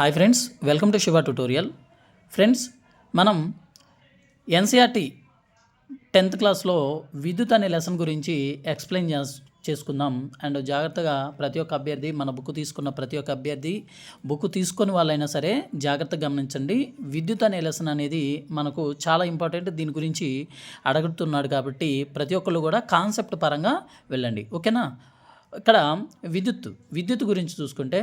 Hi friends welcome to Shiva tutorial friends మనం NCERT tenth క్లాస్లో విద్యుత్ అనే లెసన్ గురించి ఎక్స్ప్లెయిన్ చేసుకుందాం. అండ్ జాగ్రత్తగా ప్రతి ఒక్క అభ్యర్థి మన బుక్ తీసుకున్న ప్రతి ఒక్క అభ్యర్థి బుక్ తీసుకొని వాళ్ళైనా సరే జాగ్రత్తగా గమనించండి. విద్యుత్ అనే లెసన్ అనేది మనకు చాలా ఇంపార్టెంట్ దీని గురించి అడుగుతున్నాడు కాబట్టి ప్రతి ఒక్కళ్ళు కూడా కాన్సెప్ట్ పరంగా వెళ్ళండి. ఓకేనా ఇక్కడ విద్యుత్ విద్యుత్ గురించి చూసుకుంటే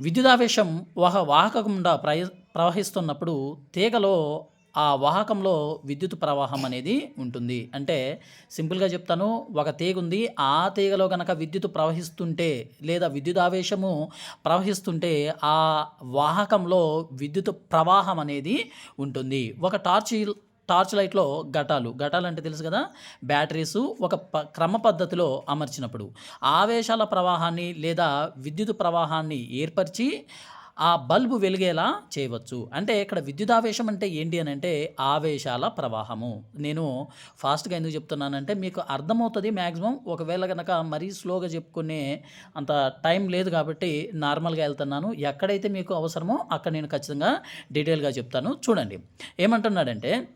విద్యుదావేశం ఒక వాహకకుండా ప్రయ ప్రవహిస్తున్నప్పుడు తీగలో ఆ వాహకంలో విద్యుత్ ప్రవాహం అనేది ఉంటుంది. అంటే సింపుల్గా చెప్తాను ఒక తీగ ఉంది ఆ తీగలో కనుక విద్యుత్ ప్రవహిస్తుంటే లేదా విద్యుత్ ఆవేశము ప్రవహిస్తుంటే ఆ వాహకంలో విద్యుత్ ప్రవాహం అనేది ఉంటుంది. ఒక టార్చ్ టార్చ్ లైట్లో ఘటాలు. ఘటాలు అంటే తెలుసు కదా? బ్యాటరీస్ ఒక ప క్రమ పద్ధతిలో అమర్చినప్పుడు. ఆవేశాల ప్రవాహాన్ని లేదా విద్యుత్ ప్రవాహాన్ని ఏర్పరిచి ఆ బల్బు వెలిగేలా చేయవచ్చు. అంటే ఇక్కడ విద్యుదావేశం అంటే ఏంటి అని అంటే ఆవేశాల ప్రవాహము. నేను ఫాస్ట్గా ఎందుకు చెప్తున్నానంటే మీకు అర్థమవుతుంది మ్యాక్సిమం ఒకవేళ కనుక మరీ స్లోగా చెప్పుకునే అంత టైం లేదు కాబట్టి నార్మల్గా వెళ్తున్నాను. ఎక్కడైతే మీకు అవసరమో అక్కడ నేను ఖచ్చితంగా డీటెయిల్గా చెప్తాను. చూడండి. ఏమంటున్నాడంటే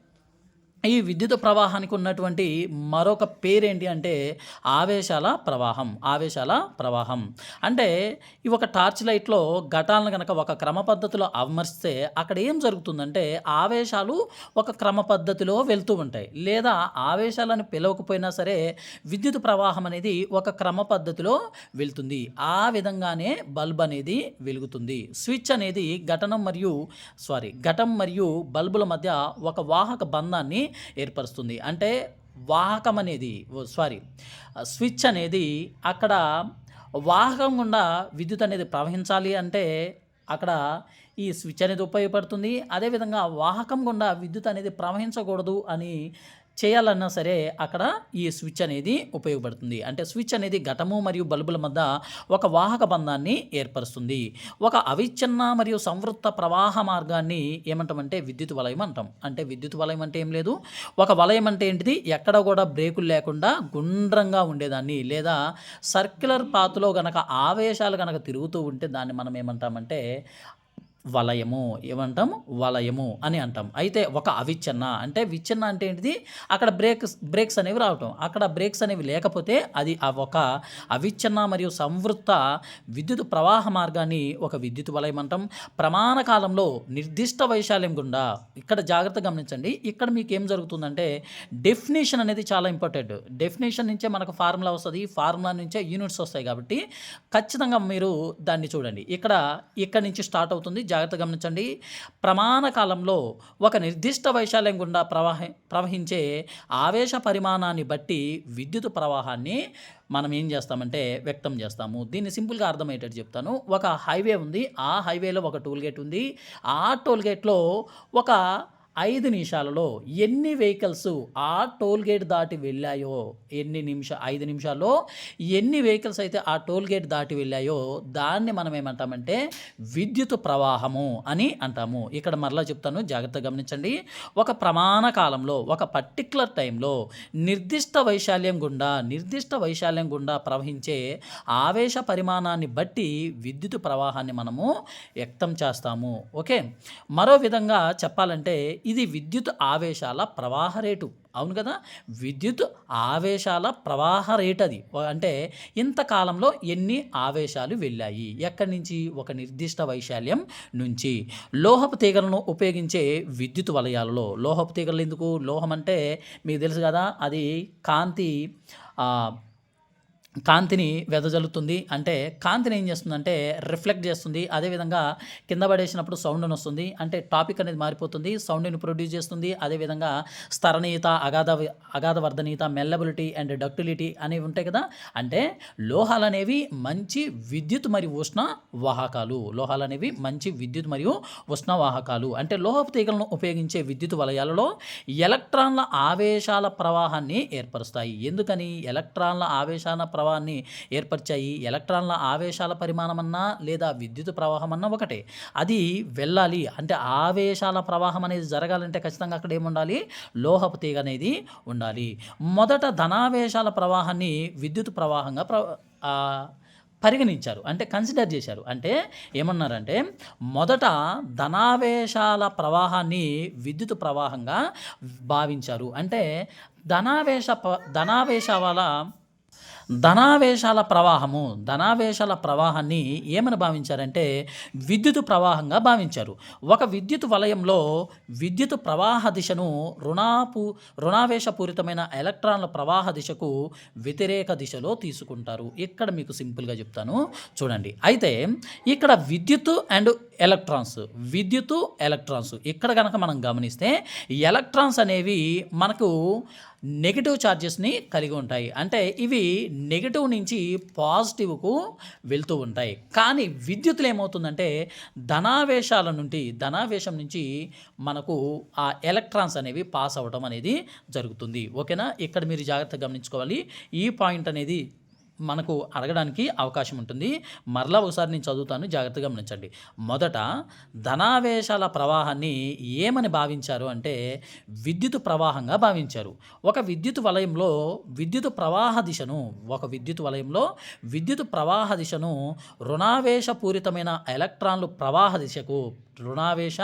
ఈ విద్యుత్ ప్రవాహానికి ఉన్నటువంటి మరొక పేరేంటి అంటే ఆవేశాల ప్రవాహం ఆవేశాల ప్రవాహం. అంటే ఈ ఒక టార్చ్ లైట్లో ఘటాలను కనుక ఒక క్రమ పద్ధతిలో అమర్చితే అక్కడ ఏం జరుగుతుందంటే ఆవేశాలు ఒక క్రమ పద్ధతిలో వెళ్తూ ఉంటాయి. లేదా ఆవేశాలను పిలవకపోయినా సరే విద్యుత్ ప్రవాహం అనేది ఒక క్రమ పద్ధతిలో వెళ్తుంది. ఆ విధంగానే బల్బ్ అనేది వెలుగుతుంది. స్విచ్ అనేది ఘటనం మరియు సారీ ఘటం మరియు బల్బుల మధ్య ఒక వాహక బంధాన్ని ఏర్పరుస్తుంది. అంటే వాహకం అనేది సారీ స్విచ్ అనేది అక్కడ వాహకం గుండా విద్యుత్ అనేది ప్రవహించాలి అంటే అక్కడ ఈ స్విచ్ అనేది ఉపయోగపడుతుంది. అదేవిధంగా వాహకం గుండా విద్యుత్ అనేది ప్రవహించకూడదు అని చేయాలన్నా సరే అక్కడ ఈ స్విచ్ అనేది ఉపయోగపడుతుంది. అంటే స్విచ్ అనేది ఘటము మరియు బల్బుల మధ్య ఒక వాహక బంధాన్ని ఏర్పరుస్తుంది. ఒక అవిచ్ఛిన్న మరియు సంవృత్త ప్రవాహ మార్గాన్ని ఏమంటామంటే విద్యుత్ వలయం అంటాం. అంటే విద్యుత్ వలయం అంటే ఏం లేదు. ఒక వలయం అంటే ఏంటిది? ఎక్కడ కూడా బ్రేకులు లేకుండా గుండ్రంగా ఉండేదాన్ని. లేదా సర్క్యులర్ పాత్లో గనక ఆవేశాలు గనక తిరుగుతూ ఉంటే దాన్ని మనం ఏమంటామంటే వలయము ఏమంటాం వలయము అని అంటాం. అయితే ఒక అవిచ్ఛన్న. అంటే విచ్ఛన్న అంటే ఏంటిది? అక్కడ బ్రేక్స్ బ్రేక్స్ అనేవి రావటం. అక్కడ బ్రేక్స్ అనేవి లేకపోతే అది ఆ ఒక అవిచ్ఛన్న మరియు సంవృత్త విద్యుత్ ప్రవాహ మార్గాన్ని ఒక విద్యుత్ వలయం అంటాం. ప్రమాణ కాలంలో నిర్దిష్ట వైశాల్యం గుండా ఇక్కడ జాగ్రత్త గమనించండి. ఇక్కడ మీకు ఏం జరుగుతుందంటే డెఫినేషన్ అనేది చాలా ఇంపార్టెంట్. డెఫినేషన్ నుంచే మనకు ఫార్ములా వస్తుంది. ఫార్ములా నుంచే యూనిట్స్ వస్తాయి కాబట్టి ఖచ్చితంగా మీరు దాన్ని చూడండి. ఇక్కడ ఇక్కడ నుంచి స్టార్ట్ అవుతుంది. జాగ్రత్త గమనించండి. ప్రమాణ కాలంలో ఒక నిర్దిష్ట వైశాల్యం గుండా ప్రవాహ ప్రవహించే ఆవేశ పరిమాణాన్ని బట్టి విద్యుత్ ప్రవాహాన్ని మనం ఏం చేస్తామంటే వ్యక్తం చేస్తాము. దీన్ని సింపుల్గా అర్థమయ్యేటట్టు చెప్తాను. ఒక హైవే ఉంది. ఆ హైవేలో ఒక టోల్ గేట్ ఉంది. ఆ టోల్ గేట్లో ఒక ఐదు నిమిషాలలో ఎన్ని వెహికల్స్ ఆ టోల్ గేట్ దాటి వెళ్ళాయో ఎన్ని నిమిష ఐదు నిమిషాల్లో ఎన్ని వెహికల్స్ అయితే ఆ టోల్ గేట్ దాటి వెళ్ళాయో దాన్ని మనం ఏమంటామంటే విద్యుత్ ప్రవాహము అని అంటాము. ఇక్కడ మరలా చెప్తాను జాగ్రత్తగా గమనించండి. ఒక ప్రమాణ కాలంలో ఒక పర్టిక్యులర్ టైంలో నిర్దిష్ట వైశాల్యం గుండా నిర్దిష్ట వైశాల్యం గుండా ప్రవహించే ఆవేశ పరిమాణాన్ని బట్టి విద్యుత్ ప్రవాహాన్ని మనము వ్యక్తం చేస్తాము. ఓకే? మరో విధంగా చెప్పాలంటే ఇది విద్యుత్ ఆవేశాల ప్రవాహ రేటు. అవును కదా? విద్యుత్ ఆవేశాల ప్రవాహ రేట్ అది అంటే ఇంతకాలంలో ఎన్ని ఆవేశాలు వెళ్ళాయి? ఎక్కడి నుంచి? ఒక నిర్దిష్ట వైశాల్యం నుంచి. లోహపు తీగలను ఉపయోగించే విద్యుత్ వలయాలలో. లోహపు తీగలు ఎందుకు? లోహం అంటే మీకు తెలుసు కదా? అది కాంతి కాంతిని వెదజల్లుతుంది. అంటే కాంతిని ఏం చేస్తుందంటే రిఫ్లెక్ట్ చేస్తుంది. అదేవిధంగా కింద పడేసినప్పుడు సౌండ్ వస్తుంది. అంటే టాపిక్ అనేది మారిపోతుంది. సౌండ్ని ప్రొడ్యూస్ చేస్తుంది. అదేవిధంగా స్థరణీయత అగాధ అగాధ వర్ధనీయత మెల్లబిలిటీ అండ్ డక్టిలిటీ అనేవి ఉంటాయి కదా. అంటే లోహాలు అనేవి మంచి విద్యుత్ మరియు ఉష్ణ వాహకాలు. లోహాలు అనేవి మంచి విద్యుత్ మరియు ఉష్ణ వాహకాలు. అంటే లోహపు తీగలను ఉపయోగించే విద్యుత్ వలయాలలో ఎలక్ట్రాన్ల ఆవేశాల ప్రవాహాన్ని ఏర్పరుస్తాయి. ఎందుకని? ఎలక్ట్రాన్ల ఆవేశాల ప్రవాహాన్ని ఏర్పరిచాయి. ఎలక్ట్రాన్ల ఆవేశాల పరిమాణమన్నా లేదా విద్యుత్ ప్రవాహం అన్నా ఒకటే. అది వెళ్ళాలి. అంటే ఆవేశాల ప్రవాహం అనేది జరగాలంటే ఖచ్చితంగా అక్కడ ఏముండాలి? లోహపు తీగ అనేది ఉండాలి. మొదట ధనావేశాల ప్రవాహాన్ని విద్యుత్ ప్రవాహంగా ప్ర పరిగణించారు. అంటే కన్సిడర్ చేశారు. అంటే ఏమన్నారంటే మొదట ధనావేశాల ప్రవాహాన్ని విద్యుత్ ప్రవాహంగా భావించారు. అంటే ధనావేశ ప- వల్ల ధనావేశాల ప్రవాహము ధనావేశాల ప్రవాహాన్ని ఏమని భావించారంటే విద్యుత్ ప్రవాహంగా భావించారు. ఒక విద్యుత్ వలయంలో విద్యుత్ ప్రవాహ దిశను రుణాపు రుణావేశపూరితమైన ఎలక్ట్రాన్ల ప్రవాహ దిశకు వ్యతిరేక దిశలో తీసుకుంటారు. ఇక్కడ మీకు సింపుల్గా చెప్తాను. చూడండి. అయితే ఇక్కడ విద్యుత్ అండ్ ఎలక్ట్రాన్స్ విద్యుత్తు ఎలక్ట్రాన్స్. ఇక్కడ కనుక మనం గమనిస్తే ఎలక్ట్రాన్స్ అనేవి మనకు నెగిటివ్ ఛార్జెస్ని కలిగి ఉంటాయి. అంటే ఇవి నెగిటివ్ నుంచి పాజిటివ్కు వెళ్తూ ఉంటాయి. కానీ విద్యుత్తులు ఏమవుతుందంటే ధనావేశాల నుండి ధనావేశం నుంచి మనకు ఆ ఎలక్ట్రాన్స్ అనేవి పాస్ అవ్వడం అనేది జరుగుతుంది. ఓకేనా? ఇక్కడ మీరు జాగ్రత్తగా గమనించుకోవాలి. ఈ పాయింట్ అనేది మనకు అడగడానికి అవకాశం ఉంటుంది. మరలా ఒకసారి నేను చదువుతాను. జాగ్రత్తగా గమనించండి. మొదట ధనావేశాల ప్రవాహాన్ని ఏమని భావించారు అంటే విద్యుత్ ప్రవాహంగా భావించారు. ఒక విద్యుత్ వలయంలో విద్యుత్ ప్రవాహ దిశను ఒక విద్యుత్ వలయంలో విద్యుత్ ప్రవాహ దిశను రుణావేశపూరితమైన ఎలక్ట్రాన్లు ప్రవాహ దిశకు రుణావేశ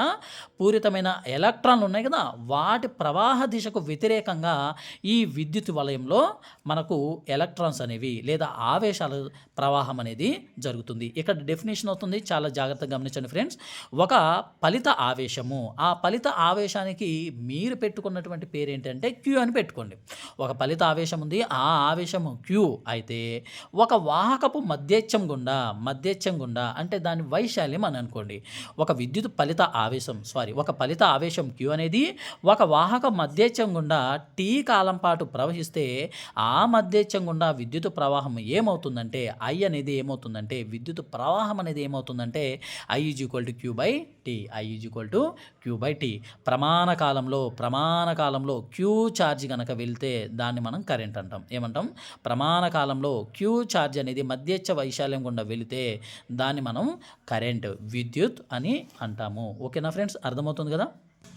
పూరితమైన ఎలక్ట్రాన్లు ఉన్నాయి కదా వాటి ప్రవాహ దిశకు వ్యతిరేకంగా ఈ విద్యుత్ వలయంలో మనకు ఎలక్ట్రాన్స్ అనేవి లేదా ఆవేశాల ప్రవాహం అనేది జరుగుతుంది. ఇక్కడ డెఫినేషన్ అవుతుంది చాలా జాగ్రత్తగా గమనించండి ఫ్రెండ్స్ ఒక ఫలిత ఆవేశము. ఆ ఫలిత ఆవేశానికి మీరు పెట్టుకున్నటువంటి పేరు ఏంటంటే క్యూ అని పెట్టుకోండి. ఒక ఫలిత ఆవేశం ఉంది ఆ ఆవేశము క్యూ అయితే ఒక వాహకపు మధ్యచ్ఛం గుండా మధ్యచ్ఛం గుండా అంటే దాని వైశాల్యం అని అనుకోండి. ఒక విద్యుత్ ఫలిత ఆవేశం సారీ ఒక ఫలిత ఆవేశం క్యూ అనేది ఒక వాహక మధ్యచ్ఛం గుండా టీ కాలం పాటు ప్రవహిస్తే ఆ మధ్యేచ్ఛం గుండా విద్యుత్ ప్రవాహం ఏమవుతుందంటే ఐ అనేది ఏమవుతుందంటే విద్యుత్ ప్రవాహం అనేది ఏమవుతుందంటే I is equal to Q by T I is equal to Q by T ప్రమాణ కాలంలో ప్రమాణ కాలంలో క్యూ ఛార్జ్ కనుక వెళ్తే దాన్ని మనం కరెంట్ అంటాం. ఏమంటాం? ప్రమాణ కాలంలో క్యూ ఛార్జ్ అనేది మధ్యచ్ఛ వైశాల్యం గుండా వెళితే దాన్ని మనం కరెంట్ విద్యుత్ అని అంటాము. ఓకేనా ఫ్రెండ్స్ అర్థమవుతుంది కదా?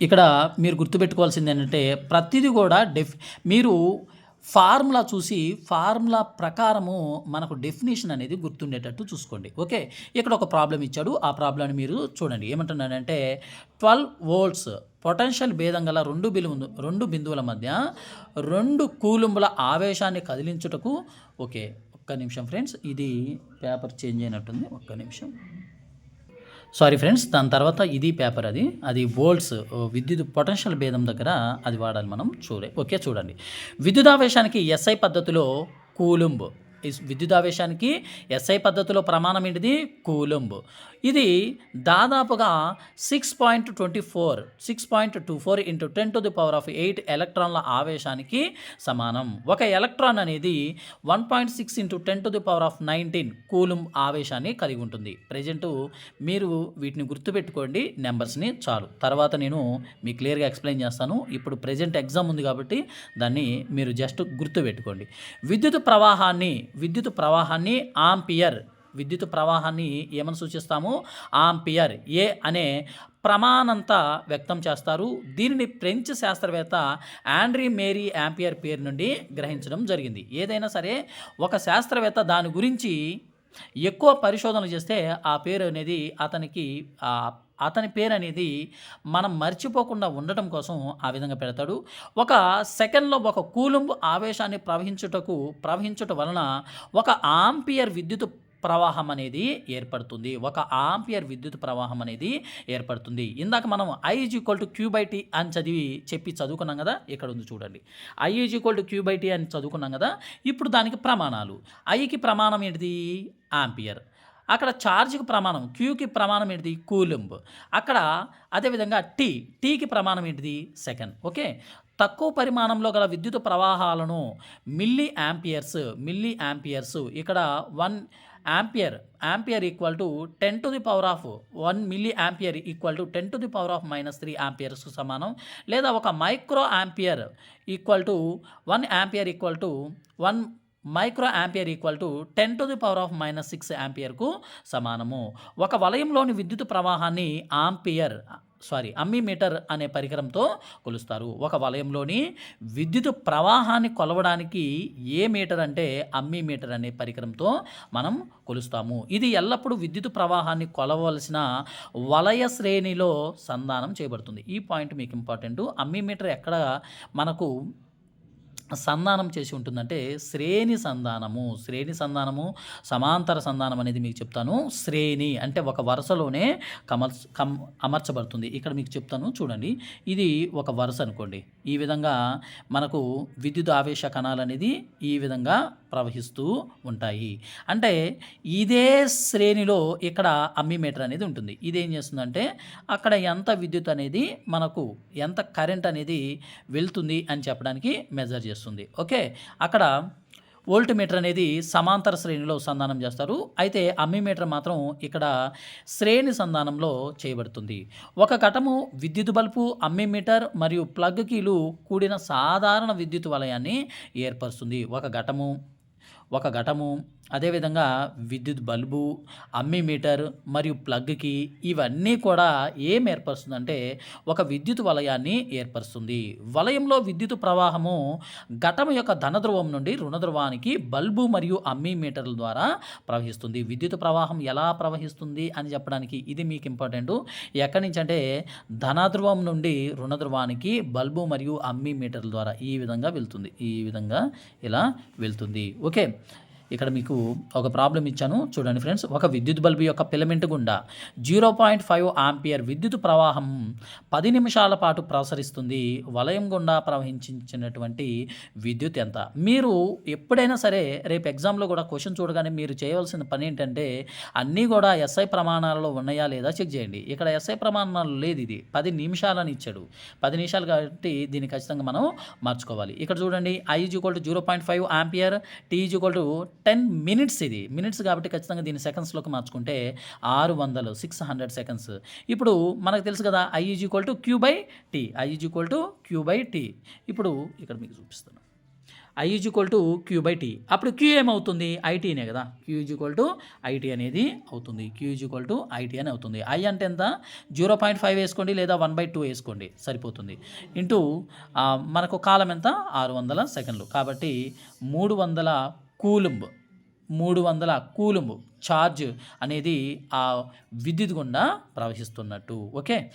ఇక్కడ మీరు గుర్తుపెట్టుకోవాల్సింది ఏంటంటే ప్రతిదీ కూడా డెఫ్ మీరు ఫార్ములా చూసి ఫార్ములా ప్రకారము మనకు డెఫినేషన్ అనేది గుర్తుండేటట్టు చూసుకోండి. ఓకే? ఇక్కడ ఒక ప్రాబ్లం ఇచ్చాడు. ఆ ప్రాబ్లమ్ని మీరు చూడండి. ఏమంటున్నాడంటే ట్వెల్వ్ వోల్ట్స్ పొటెన్షియల్ భేదం గల రెండు బిందు రెండు బిందువుల మధ్య రెండు కూలుంబుల ఆవేశాన్ని కదిలించుటకు ఓకే ఒక్క నిమిషం ఫ్రెండ్స్ ఇది పేపర్ చేంజ్ అయినట్టుంది. ఒక్క నిమిషం. సారీ ఫ్రెండ్స్ దాని తర్వాత ఇది పేపర్ అది. అది వోల్ట్స్ విద్యుత్ పొటెన్షియల్ భేదం దగ్గర అది వాడాలి మనం చూడే. ఓకే చూడండి. విద్యుదావేశానికి ఎస్ఐ పద్ధతిలో కూలుంబ్. విద్యుదావేశానికి ఎస్ఐ పద్ధతిలో ప్రమాణం ఏంటిది? కూలంబ్. ఇది దాదాపుగా six point twenty four six point two four into ten to the power of eight ఎలక్ట్రాన్ల ఆవేశానికి సమానం. ఒక ఎలక్ట్రాన్ అనేది one point six into ten to the power of nineteen coulomb ఆవేశాన్ని కలిగి ఉంటుంది. ప్రజెంట్ మీరు వీటిని గుర్తుపెట్టుకోండి నెంబర్స్ని చాలు. తర్వాత నేను మీకు క్లియర్గా ఎక్స్ప్లెయిన్ చేస్తాను. ఇప్పుడు ప్రజెంట్ ఎగ్జామ్ ఉంది కాబట్టి దాన్ని మీరు జస్ట్ గుర్తుపెట్టుకోండి. విద్యుత్ ప్రవాహాన్ని విద్యుత్ ప్రవాహాన్ని ఆంపియర్. విద్యుత్ ప్రవాహాన్ని ఏమని సూచిస్తాము? ఆంపియర్. ఏ అనే ప్రమాణంతా వ్యక్తం చేస్తారు. దీనిని ఫ్రెంచ్ శాస్త్రవేత్త ఆండ్రీ మేరీ యాంపియర్ పేరు నుండి గ్రహించడం జరిగింది. ఏదైనా సరే ఒక శాస్త్రవేత్త దాని గురించి ఎక్కువ పరిశోధనలు చేస్తే ఆ పేరు అనేది అతనికి అతని పేరు అనేది మనం మర్చిపోకుండా ఉండటం కోసం ఆ విధంగా పెడతాడు. ఒక సెకండ్లో ఒక కూలుంబు ఆవేశాన్ని ప్రవహించుటకు ప్రవహించుట వలన ఒక ఆంపియర్ విద్యుత్ ప్రవాహం అనేది ఏర్పడుతుంది. ఒక ఆంపియర్ విద్యుత్ ప్రవాహం అనేది ఏర్పడుతుంది. ఇందాక మనం I is equal to Q by T అని చదివి చెప్పి చదువుకున్నాం కదా ఇక్కడ ఉంది చూడండి. I is equal to Q by T అని చదువుకున్నాం కదా ఇప్పుడు దానికి ప్రమాణాలు. ఐకి ప్రమాణం ఏంటిది? ఆంపియర్. అక్కడ ఛార్జ్కి ప్రమాణం క్యూకి ప్రమాణం ఏంటిది? కూలింబ్. అక్కడ అదేవిధంగా టీ టీకి ప్రమాణం ఏంటిది? సెకండ్. ఓకే? తక్కువ పరిమాణంలో గల విద్యుత్ ప్రవాహాలను మిల్లీ యాంపియర్స్ మిల్లీ యాంపియర్స్ ఇక్కడ one ampere ampere equal to ten to the power of one milliampere equal to ten to the power of minus three యాంపియర్స్కు సమానం. లేదా ఒక microampere equal to one ampere equal to one microampere equal to ten to the power of minus six యాంపియర్కు సమానము. ఒక వలయంలోని విద్యుత్ ప్రవాహాన్ని ampere sorry ammeter అనే పరికరంతో కొలుస్తారు. ఒక వలయంలోని విద్యుత్ ప్రవాహాన్ని కొలవడానికి ఏ మీటర్ అంటే అమ్మీమీటర్ అనే పరికరంతో మనం కొలుస్తాము. ఇది ఎల్లప్పుడూ విద్యుత్ ప్రవాహాన్ని కొలవలసిన వలయ శ్రేణిలో సంధానం చేయబడుతుంది. ఈ పాయింట్ మీకు ఇంపార్టెంట్. అమ్మీమీటర్ ఎక్కడ మనకు సంధానం చేసి ఉంటుందంటే శ్రేణి సంధానము. శ్రేణి సంధానము సమాంతర సంధానం అనేది మీకు చెప్తాను. శ్రేణి అంటే ఒక వరుసలోనే కమర్ కమ్ అమర్చబడుతుంది. ఇక్కడ మీకు చెప్తాను చూడండి. ఇది ఒక వరుస అనుకోండి. ఈ విధంగా మనకు విద్యుత్ ఆవేశ కణాలు అనేది ఈ విధంగా ప్రవహిస్తూ ఉంటాయి. అంటే ఇదే శ్రేణిలో ఇక్కడ అమ్మిమీటర్ అనేది ఉంటుంది. ఇది ఏం చేస్తుందంటే అక్కడ ఎంత విద్యుత్ అనేది మనకు ఎంత కరెంట్ అనేది వెళ్తుంది అని చెప్పడానికి మెజర్ చేస్తుంది. ఓకే అక్కడ వోల్ట్ మీటర్ అనేది సమాంతర శ్రేణిలో సంధానం చేస్తారు. అయితే అమ్మిమీటర్ మాత్రం ఇక్కడ శ్రేణి సంధానంలో చేయబడుతుంది. ఒక ఘటము విద్యుత్ బల్బు అమ్మిమీటర్ మరియు ప్లగ్ కీలు కూడిన సాధారణ విద్యుత్ వలయాన్ని ఏర్పరుస్తుంది. ఒక ఘటము ఒక ఘటము అదేవిధంగా విద్యుత్ బల్బు అమ్మిమీటర్ మరియు ప్లగ్కి ఇవన్నీ కూడా ఏం ఏర్పరుస్తుందంటే ఒక విద్యుత్ వలయాన్ని ఏర్పరుస్తుంది. వలయంలో విద్యుత్ ప్రవాహము ఘటం యొక్క ధనధ్రువం నుండి రుణధ్రువానికి బల్బు మరియు అమ్మిమీటర్ల ద్వారా ప్రవహిస్తుంది. విద్యుత్ ప్రవాహం ఎలా ప్రవహిస్తుంది అని చెప్పడానికి ఇది మీకు ఇంపార్టెంట్. ఎక్కడి నుంచి అంటే ధనధ్రువం నుండి రుణధ్రువానికి బల్బు మరియు అమ్మిమీటర్ల ద్వారా ఈ విధంగా వెళ్తుంది. ఈ విధంగా ఇలా వెళ్తుంది. ఓకే. ఇక్కడ మీకు ఒక ప్రాబ్లం ఇచ్చాను. చూడండి ఫ్రెండ్స్ ఒక విద్యుత్ బల్బు యొక్క పిలమెంట్ గుండా జీరో పాయింట్ ఫైవ్ ఆంపియర్ విద్యుత్ ప్రవాహం పది నిమిషాల పాటు ప్రసరిస్తుంది. వలయం గుండా ప్రవహించినటువంటి విద్యుత్ ఎంత? మీరు ఎప్పుడైనా సరే రేపు ఎగ్జామ్లో కూడా క్వశ్చన్ చూడగానే మీరు చేయవలసిన పని ఏంటంటే అన్నీ కూడా ఎస్ఐ ప్రమాణాలలో ఉన్నాయా లేదా చెక్ చేయండి. ఇక్కడ ఎస్ఐ ప్రమాణాలు లేదు ఇది. పది నిమిషాలని ఇచ్చాడు. పది నిమిషాలు కాబట్టి దీన్ని ఖచ్చితంగా మనం మార్చుకోవాలి. ఇక్కడ చూడండి I is equal to zero point five ampere T is equal to ten minutes ఇది. మినిట్స్ కాబట్టి ఖచ్చితంగా దీన్ని సెకండ్స్లోకి మార్చుకుంటే ఆరు వందలు సిక్స్ హండ్రెడ్ సెకండ్స్ ఇప్పుడు మనకు తెలుసు కదా I is equal to Q by T I is equal to Q by T ఇప్పుడు ఇక్కడ మీకు చూపిస్తాను I is equal to Q by T అప్పుడు క్యూ ఏమవుతుంది? ఐటీనే కదా. Q is equal to IT అనేది అవుతుంది. Q is equal to IT అని అవుతుంది. ఐ అంటే ఎంత? జీరో పాయింట్ ఫైవ్ వేసుకోండి లేదా వన్ బై టూ వేసుకోండి. సరిపోతుంది. ఇంటూ మనకు కాలం ఎంత? ఆరు వందల సెకండ్లు. కాబట్టి మూడు వందల కూలుంబ్. మూడు వందల కూలుంబ్. ఛార్జ్ అనేది ఆ విద్యుత్ గుండా ప్రవహిస్తున్నట్టు. ఓకే?